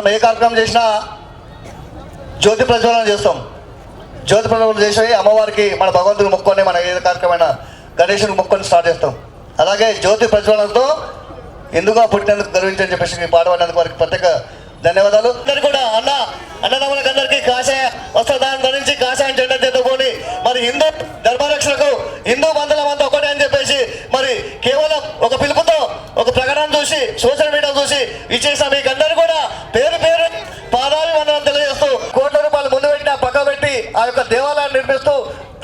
మనం ఏ కార్యక్రమం చేసినా జ్యోతి ప్రజ్వలన చేస్తాం. జ్యోతి ప్రజ్వలన చేసి అమ్మవారికి మన భగవంతుని మొక్కొని మన ఏ కార్యక్రమమైన గణేషుని మొక్కొని స్టార్ట్ చేస్తాం. అలాగే జ్యోతి ప్రజ్వలనతో ఎందుకు పుట్టినందుకు గర్వించని చెప్పేసి మీ పాట పాడినందుకు వారికి ప్రత్యేక ధన్యవాదాలు. అందరు కూడా అన్న అన్నదమ్ములకు అందరికీ కాషాయ వస్త్రదానం ధరించి కాషాయం జెండా చేతుకొని మరి హిందూ ధర్మరక్షణకు హిందూ బంధువుల మంది ఒకటే అని చెప్పేసి మరి కేవలం ఒక పిలుపుతో ఒక ప్రకటన చూసి సోషల్ మీడియా చూసి ఇచ్చేసిన మీకు అందరూ కూడా పేరు పేరు పాదాలు వందనం తెలియజేస్తూ కోట్ల రూపాయలు ముందు పెట్టిన పక్క పెట్టి ఆ యొక్క దేవాలయాన్ని నిర్మిస్తూ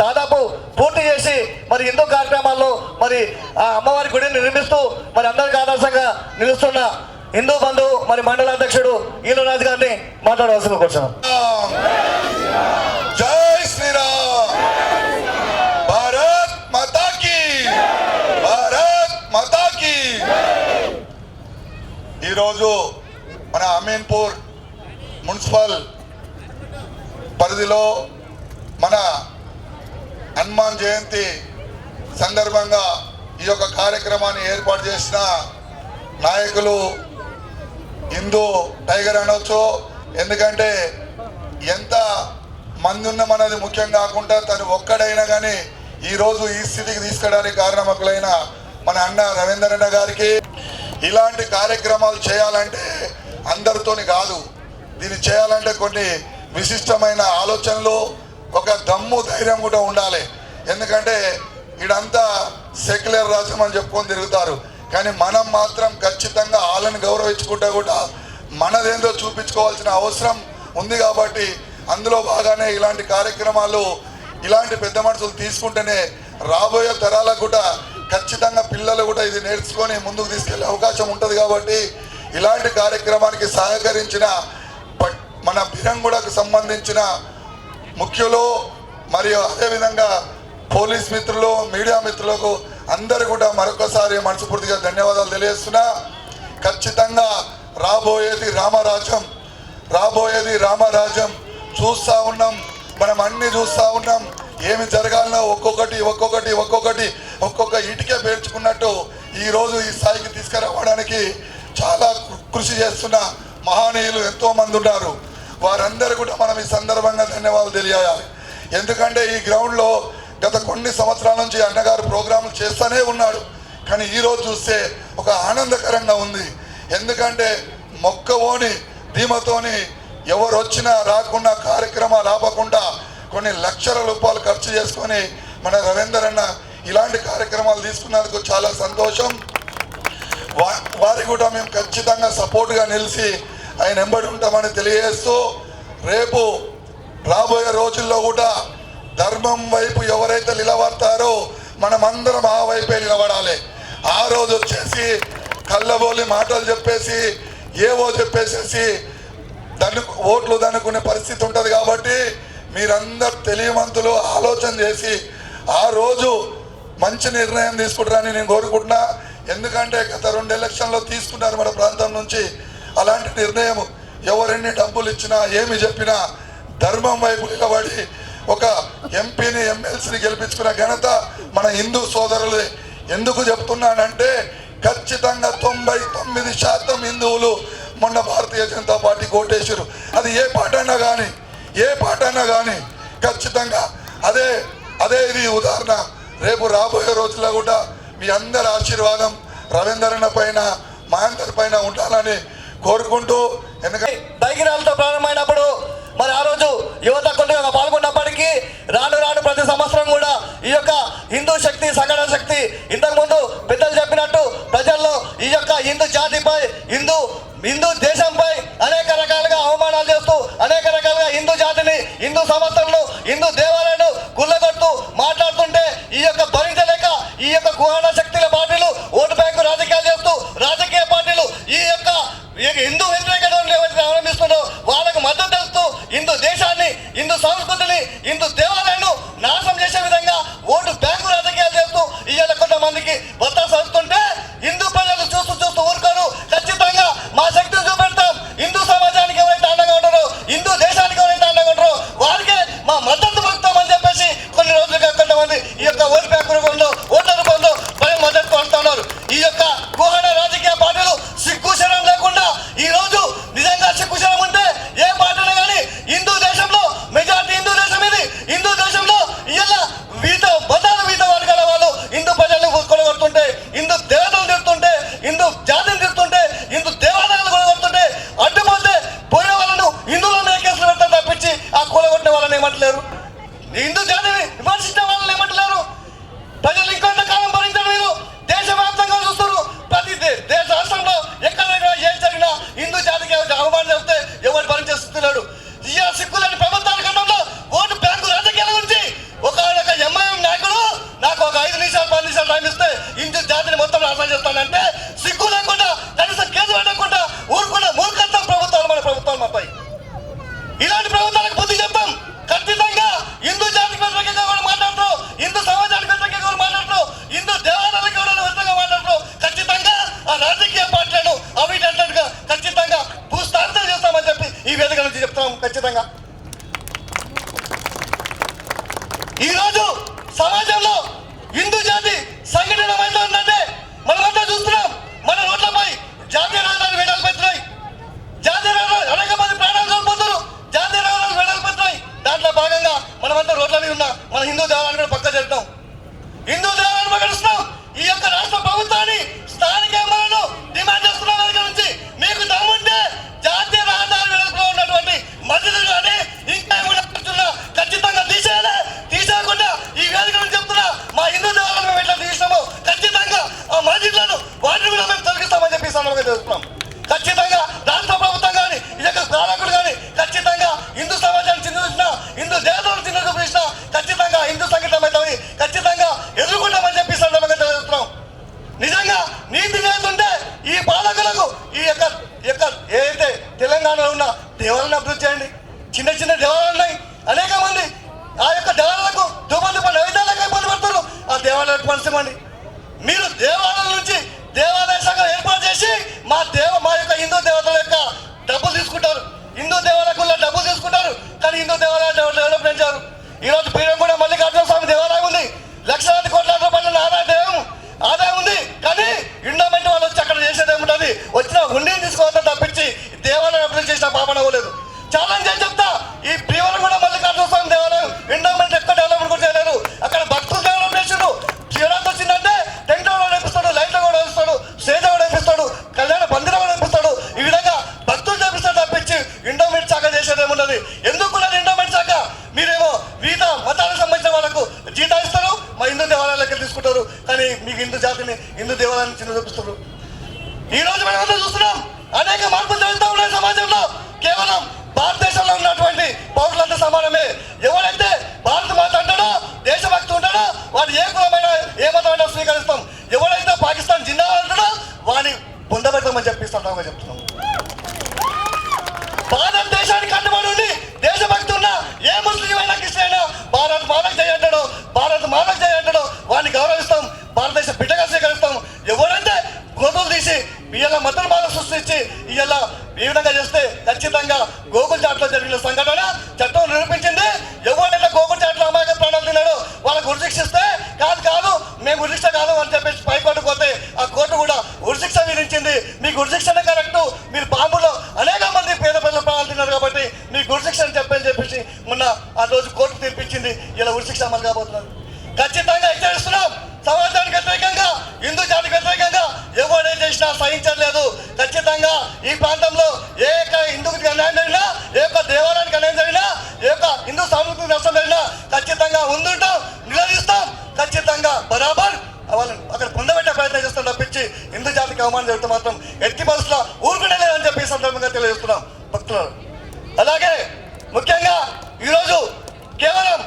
దాదాపు పూర్తి చేసి మరి హిందూ కార్యక్రమాల్లో మరి ఆ అమ్మవారి గుడిని నిర్మిస్తూ మరి అందరికి ఆదర్శంగా నిలుస్తున్న హిందూ బంధు మరి మండల అధ్యక్షుడు ఈలు గారిని మాట్లాడవలసిన కూర్చున్నాం. జై శ్రీరామ్. భారత్ మాతా భారత్ మాతా ఈరోజు మన అమీన్పూర్ మున్సిపల్ పరిధిలో మన హనుమాన్ జయంతి సందర్భంగా ఈ యొక్క కార్యక్రమాన్ని ఏర్పాటు చేసిన నాయకులు హిందూ టైగర్ అనొచ్చు. ఎందుకంటే ఎంత మంది ఉన్నామన్నది ముఖ్యం కాకుండా తను ఒక్కడైనా కానీ ఈరోజు ఈ స్థితికి తీసుకెళ్ళడానికి కారణమకులైన మన అన్న రవీంద్రన్న గారికి ఇలాంటి కార్యక్రమాలు చేయాలంటే అందరితోని కాదు. దీన్ని చేయాలంటే కొన్ని విశిష్టమైన ఆలోచనలు ఒక దమ్ము ధైర్యం కూడా ఉండాలి. ఎందుకంటే ఇడంతా సెక్యులర్ రాజ్యం అని చెప్పుకొని తిరుగుతారు. కానీ మనం మాత్రం ఖచ్చితంగా వాళ్ళని గౌరవించుకుంటా కూడా మనదేందో చూపించుకోవాల్సిన అవసరం ఉంది కాబట్టి అందులో బాగానే ఇలాంటి కార్యక్రమాలు ఇలాంటి పెద్ద మనుషులు తీసుకుంటేనే రాబోయే తరాలకు కూడా ఖచ్చితంగా పిల్లలు కూడా ఇది నేర్చుకొని ముందుకు తీసుకెళ్ళే అవకాశం ఉంటుంది కాబట్టి ఇలాంటి కార్యక్రమానికి సహకరించిన మన బిరంగుడకు సంబంధించిన ముఖ్యులు మరియు అదేవిధంగా పోలీస్ మిత్రులు మీడియా మిత్రులకు అందరు కూడా మరొకసారి మనస్ఫూర్తిగా ధన్యవాదాలు తెలియజేస్తున్నా. ఖచ్చితంగా రాబోయేది రామరాజ్యం. రాబోయేది రామరాజ్యం. చూస్తూ ఉన్నాం. మనం అన్ని చూస్తా ఉన్నాం. ఏమి జరగాలనో ఒక్కొక్కటి ఒక్కొక్కటి ఒక్కొక్కటి ఒక్కొక్క ఇటుకే పేర్చుకున్నట్టు ఈరోజు ఈ స్థాయికి తీసుకురావడానికి చాలా కృషి చేస్తున్న మహనీయులు ఎంతోమంది ఉన్నారు. వారందరూ కూడా మనం ఈ సందర్భంగా ధన్యవాదాలు తెలియాలి ఎందుకంటే ఈ గ్రౌండ్లో గత కొన్ని సంవత్సరాల నుంచి అన్నగారు ప్రోగ్రాములు చేస్తూనే ఉన్నాడు. కానీ ఈరోజు చూస్తే ఒక ఆనందకరంగా ఉంది. ఎందుకంటే మొక్కవోని ధీమతోని ఎవరు వచ్చినా రాకుండా కార్యక్రమాలు ఆపకుండా కొన్ని లక్షల రూపాయలు ఖర్చు చేసుకొని మన రవీందర్ అన్న ఇలాంటి కార్యక్రమాలు తీసుకున్నందుకు చాలా సంతోషం. వా- వారికి కూడా మేము ఖచ్చితంగా సపోర్ట్గా నిలిచి ఆయన ఎంబడి ఉంటామని తెలియజేస్తూ రేపు రాబోయే రోజుల్లో కూడా ధర్మం వైపు ఎవరైతే నిలబడతారో మనమందరం ఆ వైపే నిలబడాలి. ఆ రోజు వచ్చేసి కళ్ళబోలి మాటలు చెప్పేసి ఏవో చెప్పేసేసి దాన్ని ఓట్లు దన్నుకునే పరిస్థితి ఉంటుంది కాబట్టి మీరందరు తెలియమంతులు ఆలోచన చేసి ఆ రోజు మంచి నిర్ణయం తీసుకుంటారని నేను కోరుకుంటున్నా. ఎందుకంటే గత రెండు ఎలక్షన్లో తీసుకున్నారు మన ప్రాంతం నుంచి. అలాంటి నిర్ణయం ఎవరెన్ని డబ్బులు ఇచ్చినా ఏమి చెప్పినా ధర్మం వైపు నిలబడి ఒక ఎంపీని ఎమ్మెల్సీని గెలిపించుకున్న ఘనత మన హిందూ సోదరులే. ఎందుకు చెప్తున్నానంటే ఖచ్చితంగా తొంభై తొమ్మిది శాతం హిందువులు మొన్న భారతీయ జనతా పార్టీ కోటేశ్వరు అది ఏ పాట అయినా కానీ ఏ పాట అయినా కానీ ఖచ్చితంగా అదే అదే ఇది ఉదాహరణ. రేపు రాబోయే రోజుల్లో కూడా మీ అందరి ఆశీర్వాదం రవీంద్రన్న పైన మహేందర్ పైన ఉండాలని కోరుకుంటూ ఎందుకంటే దైగిరాలతో ప్రారంభమైనప్పుడు మరి ఆ రోజు యువత కొద్దిగా పాల్గొన్నప్పటికీ రాను రాను ప్రతి సంవత్సరం కూడా ఈ యొక్క హిందూ శక్తి సంఘటన శక్తి ఇంతకుముందు పెద్దలు చెప్పినట్టు ప్రజల్లో ఈ యొక్క హిందూ జాతిపై హిందూ హిందూ దేశ అనేక రకాలుగా అవమానాలు చేస్తూ అనేక రకాలుగా హిందూ జాతిని హిందూ సంస్థలను హిందూ దేవాలయాలను కుళ్ళగొడుతూ మాట్లాడుతుంటే ఈ యొక్క భరించలేక ఈ యొక్క కుహాన శక్తుల పార్టీలు ఓటు బ్యాంకు రాజకీయాలు చేస్తూ రాజకీయ పార్టీలు ఈ యొక్క ఈ యొక్క హిందూ వ్యతిరేక ధోరణి ఏవైతే అవలంబిస్తుందో వాళ్ళకు మద్దతు తెలుస్తూ హిందూ దేశాన్ని హిందూ సంస్కృతిని ఇందు మా ఆ వాటిని కూడా మేము తొలగిస్తామని చెప్పి సందర్భంగా చేస్తున్నాం ఖచ్చితంగా రాష్ట్ర ప్రభుత్వం కానీ ఈ యొక్క పాలకులు కానీ ఖచ్చితంగా హిందూ సమాజాన్ని చిన్న చూసినా హిందూ దేవతలను చిన్న చూపించిన ఖచ్చితంగా హిందూ సంఘటన ఖచ్చితంగా ఎదుర్కొంటామని చెప్పి సందర్భంగా తెలుస్తున్నాం నిజంగా నీతి చేస్తుంటే ఈ పాలకులకు ఈ యొక్క యొక్క ఏదైతే తెలంగాణలో ఉన్న దేవాలను అభివృద్ధి చేయండి. చిన్న చిన్న దేవాలయాలు ఉన్నాయి. అనేక మంది ఆ యొక్క దేవాలయాలకు దుబ్బ దుబ్బ నైవేద్యాలకు ఇబ్బంది పడుతున్నారు. ఆ దేవాలయాలకు మనసివ్వండి హిందూ దేవాలయాల్లో డబ్బులు తీసుకుంటారు. కానీ హిందూ దేవాలయాలు డెవలప్మెంట్ చేయరు ఈ రోజు పీరం కూడా మల్లికార్జున స్వామి దేవాలయం ఉంది. లక్షలాది కోట్ల రూపాయల ఆదాయం ఆదాయం ఉంది. కానీ ఇండోమెంట్ వాళ్ళు వచ్చి అక్కడ చేసేది ఏముంటుంది? వచ్చిన హుండీని తీసుకోవాలని తప్పించి దేవాలయం అభివృద్ధి చేసిన పాపన అవ్వలేదు ఛాలెంజ్ అని చెప్తా ఈ ప్రియవరం కూడా మల్లికార్జున స్వామి దేవాలయం ఎండోమెంట్ ఎక్కడ డెవలప్మెంట్ కూడా చేయలేరు అక్కడ భక్తులు డెవలప్ చేసారు శివరాత్రి వచ్చిందంటే టెంట్ కూడా వేపిస్తాడు లైట్లు కూడా వేపిస్తాడు స్టేజ్ కూడా వేపిస్తాడు కళ్యాణ పందిరం కూడా వేపిస్తాడు ఈ విధంగా భక్తులు చేపిస్తాడు తప్పించి ఎండోమెంట్ శాఖ చేసేది ఏమున్నది ఎందుకు కూడా ఎండోమెంట్ శాఖ మీరేమో వివిధ మతాలకు సంబంధించిన వాళ్ళకు జీతాలు ఇస్తారు మా హిందూ దేవాలయాలకు తీసుకుంటారు కానీ మీకు హిందూ జాతిని హిందూ దేవాలయాన్ని ఈ రోజు మనం అందరూ చూస్తున్నాం అనేక మార్పులు జరుగుతూ ఉన్నాయి సమాజంలో. కేవలం భారతదేశంలో ఉన్నటువంటి పౌరులంతా సమానమే. ఎవరైతే భారత మాత అంటాడో దేశభక్తి ఉంటాడో వాడు ఏ కులమైన ఏ మతమైనా స్వీకరిస్తాం. ఎవరైతే పాకిస్తాన్ జిందా అంటాడో వాడిని పొందబెడతామని చెప్పిస్తాం చెప్తున్నాం భారతదేశానికి కట్టుబడి ఉండి దేశభక్తి ఉన్న ఏ ముస్లిం అయినా క్రిస్టియన్ అయినా భారత్ మానక్ జయ అంటాడో భారత్ మానక్ జయ అంటాడో వాడిని గౌరవిస్తాం భారతదేశ బిడ్డగా స్వీకరిస్తాం ఎవరైతే గోతులు తీసి ఇవాళ మతం బాధ సృష్టించి ఇవాళ ఈ విధంగా చేస్తే ఖచ్చితంగా గోకుల్ చాట్లో జరిగిన సంఘటన చట్టం నిరూపించింది ఎవరైతే గోకుల్ చాట్లో అమాయక ప్రాణాలు తిన్నాడో వాళ్ళకు ఉరిశిక్షిస్తే కాదు కాదు మేము ఉరిశిక్ష కాదు అని చెప్పేసి పైకోర్టు పోతే ఆ కోర్టు కూడా ఉరిశిక్ష విధించింది మీకు ఉరిశిక్షనే కరెక్ట్ మీరు బాంబులో అనేక మంది పేద ప్రజల ప్రాణాలు తిన్నారు కాబట్టి మీకు ఉరిశిక్ష అని చెప్పని చెప్పేసి మొన్న ఆ రోజు కోర్టు తీర్పిచ్చింది. ఇలా ఉరిశిక్ష అమలు కాబోతున్నారు. ఖచ్చితంగా హెచ్చరిస్తున్నాం సమాజానికి వ్యతిరేకంగా హిందూ జాతికి వ్యతిరేకంగా ఎవరేం చేసినా సహించలేదు ఖచ్చితంగా ఈ ప్రాంతంలో ఏ యొక్క హిందూకి అన్యాయం జరిగినా ఏ యొక్క దేవాలయానికి అన్యాయం జరిగినా ఏ యొక్క హిందూ సంస్కృతికి నష్టం జరిగినా ఖచ్చితంగా ముందుంటాం నిలదీస్తాం. ఖచ్చితంగా బరాబర్ వాళ్ళని అక్కడ పొందబెట్టే ప్రయత్నం చేస్తాం తప్పించి హిందూ జాతికి అవమానం జరుగుతూ మాత్రం ఎట్టి పరిస్థితుల్లో ఊరుకునే లేదని చెప్పి సందర్భంగా తెలియజేస్తున్నాం. భక్తులు అలాగే ముఖ్యంగా ఈరోజు కేవలం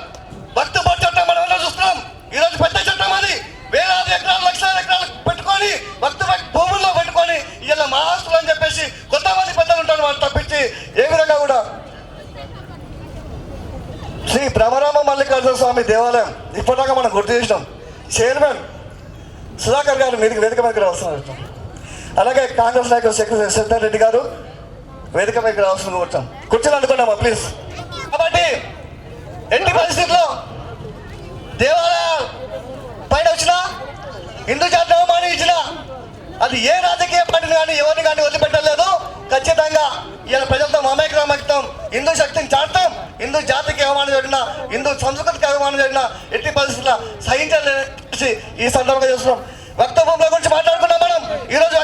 భక్తి చట్టం మనం అందరం చూస్తున్నాం. ఈరోజు పెద్ద చట్టం అది. వేలాది ఎకరాలు లక్షల ఎకరాలు పెట్టుకొని భక్త భూముల్లో పెట్టుకొని ఇలా మహాస్తులు అని చెప్పేసి కొంతమంది పెద్దలు ఉంటారు వాళ్ళు తప్పించి ఏ విధంగా కూడా. శ్రీ భ్రమరామ మల్లికార్జున స్వామి దేవాలయం ఇప్పటిదాకా మనం గుర్తు చేసినాం. చైర్మన్ సుధాకర్ గారు మీదకి వేదిక మీదకి రావాల్సిన అలాగే కాంగ్రెస్ నాయకులు సెక్రటరీ సిద్ధార్థ రెడ్డి గారు వేదిక మీదకి రావాల్సిన కూర్చోం కూర్చొని అనుకున్నామా ప్లీజ్ కాబట్టి ఎన్ని పరిస్థితుల్లో దేవాలయ పైన వచ్చిన హిందూ జాతి అవమానం ఇచ్చినా అది ఏ రాజకీయ పార్టీని కానీ ఎవరిని కానీ వదిలిపెట్టలేదు. ఖచ్చితంగా ఇలా ప్రజలతో మమేకమవుతాం. హిందూ శక్తిని చాటుతాం. హిందూ జాతికి అవమానం జరిగిన హిందూ సంస్కృతికి అవమానం జరిగిన ఎట్టి పరిస్థితుల్లో సహించాలని ఈ సందర్భంగా చూస్తున్నాం. వక్తభూముల గురించి మాట్లాడుకున్నాం మనం. ఈ రోజు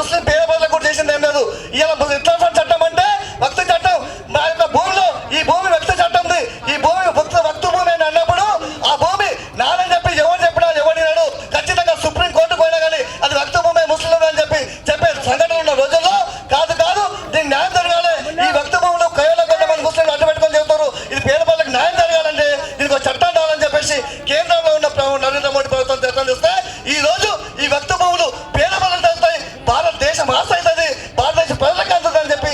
ముస్లిం పేద ప్రజలకు కూడా చేసింది ఏం లేదు. ఇలా ఇస్లాం చట్టం అంటే భక్తి చట్టం మా యొక్క భూమిలో ఈ భూమి వ్యక్తి చట్టంది ఈ భూమి భక్త భక్తు భూమి అని అన్నప్పుడు ఆ భూమి నానని చెప్పి ఎవరు చెప్పినా ఎవరినాడు ఖచ్చితంగా సుప్రీం కోర్టు పోయినా కానీ అది భక్త భూమి ముస్లిం అని చెప్పి చెప్పే సంఘటన ఉన్న రోజుల్లో కాదు కాదు దీనికి న్యాయం జరగాలి ఈ భక్త భూములు కేవలం కొంతమంది ముస్లింలు అడ్డు పెట్టుకొని చెబుతారు ఇది పేద ప్రజలకు న్యాయం జరగాలంటే దీనికి ఒక చట్టం రావాలని చెప్పేసి కేంద్రంలో ఉన్న ప్ర- నరేంద్ర మోడీ ప్రభుత్వం చట్టం చేస్తే ఈ రోజు ఈ భక్త భూములు పేద ప్రజలకు తెలుస్తాయి భారతదేశం ఆశ అవుతుంది భారతదేశ ప్రజలకు అందుతుందని చెప్పి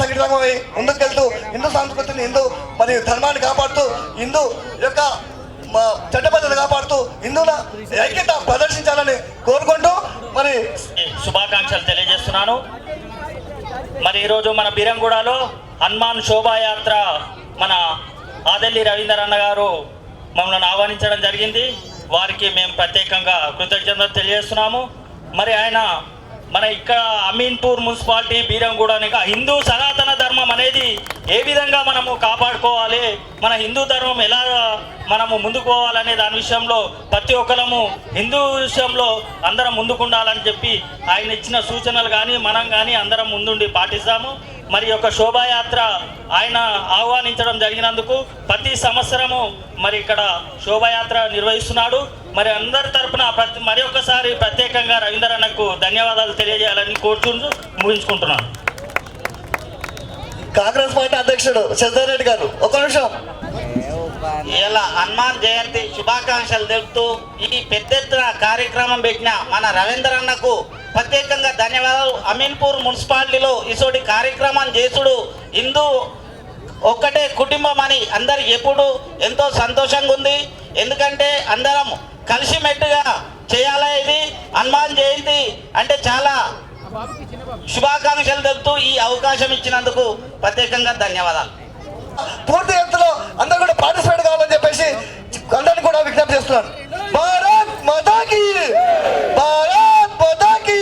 అంకితమై ముందుకెళ్తూ హిందూ సంస్కృతిని హిందూ మరి ధర్మాన్ని కాపాడుతూ హిందూ యొక్క మా చట్టబద్ధత కాపాడుతూ హిందువుల ఐక్యత ప్రదర్శించాలని కోరుకుంటూ మరి శుభాకాంక్షలు తెలియజేస్తున్నాను. మరి ఈరోజు మన బీరంగూడలో హనుమాన్ శోభాయాత్ర మన ఆదల్లి రవీందర్ అన్న గారు మమ్మల్ని ఆహ్వానించడం జరిగింది. వారికి మేము ప్రత్యేకంగా కృతజ్ఞతలు తెలియజేస్తున్నాము. మరి ఆయన మన ఇక్కడ అమీన్పూర్ మున్సిపాలిటీ బీరంగూడని హిందూ సనాతన ధర్మం అనేది ఏ విధంగా మనము కాపాడుకోవాలి మన హిందూ ధర్మం ఎలా మనము ముందుకు పోవాలనే దాని విషయంలో ప్రతి ఒక్కరము హిందూ విషయంలో అందరం ముందుకుండాలని చెప్పి ఆయన ఇచ్చిన సూచనలు కానీ మనం కానీ అందరం ముందుండి పాటిస్తాము. మరి యొక్క శోభాయాత్ర ఆయన ఆహ్వానించడం జరిగినందుకు ప్రతి సంవత్సరము మరి ఇక్కడ శోభాయాత్ర నిర్వహిస్తున్నాడు. మరి అందరి తరపున ప్రతి మరి ఒక్కసారి ప్రత్యేకంగా రవీందర్ అన్నకు ధన్యవాదాలు తెలియజేయాలని కోరుకుంటూ ముగించుకుంటున్నాను. కాంగ్రెస్ పార్టీ అధ్యక్షుడు శశిధర్ రెడ్డి గారు ఒక నిమిషం. ఇలా హనుమాన్ జయంతి శుభాకాంక్షలు తెలుపుతూ ఈ పెద్ద ఎత్తున కార్యక్రమం పెట్టిన మన రవీంద్ర అన్నకు ప్రత్యేకంగా ధన్యవాదాలు. అమీన్పూర్ మున్సిపాలిటీలో ఇసోటి కార్యక్రమం చేసుడు హిందూ ఒక్కటే కుటుంబం అని అందరికి ఎప్పుడు ఎంతో సంతోషంగా ఉంది. ఎందుకంటే అందరం కలిసిమెట్టుగా చేయాలా ఇది? హనుమాన్ జయంతి అంటే చాలా శుభాకాంక్షలు తెలుపుతూ ఈ అవకాశం ఇచ్చినందుకు ప్రత్యేకంగా ధన్యవాదాలు. పూర్తి ఎత్తులో అందరు కూడా పార్టిసిపేట్ కావాలని చెప్పేసి అందరిని కూడా విజ్ఞప్తి చేస్తున్నారు భారత్ మతాకి! భారత్ మతాకి!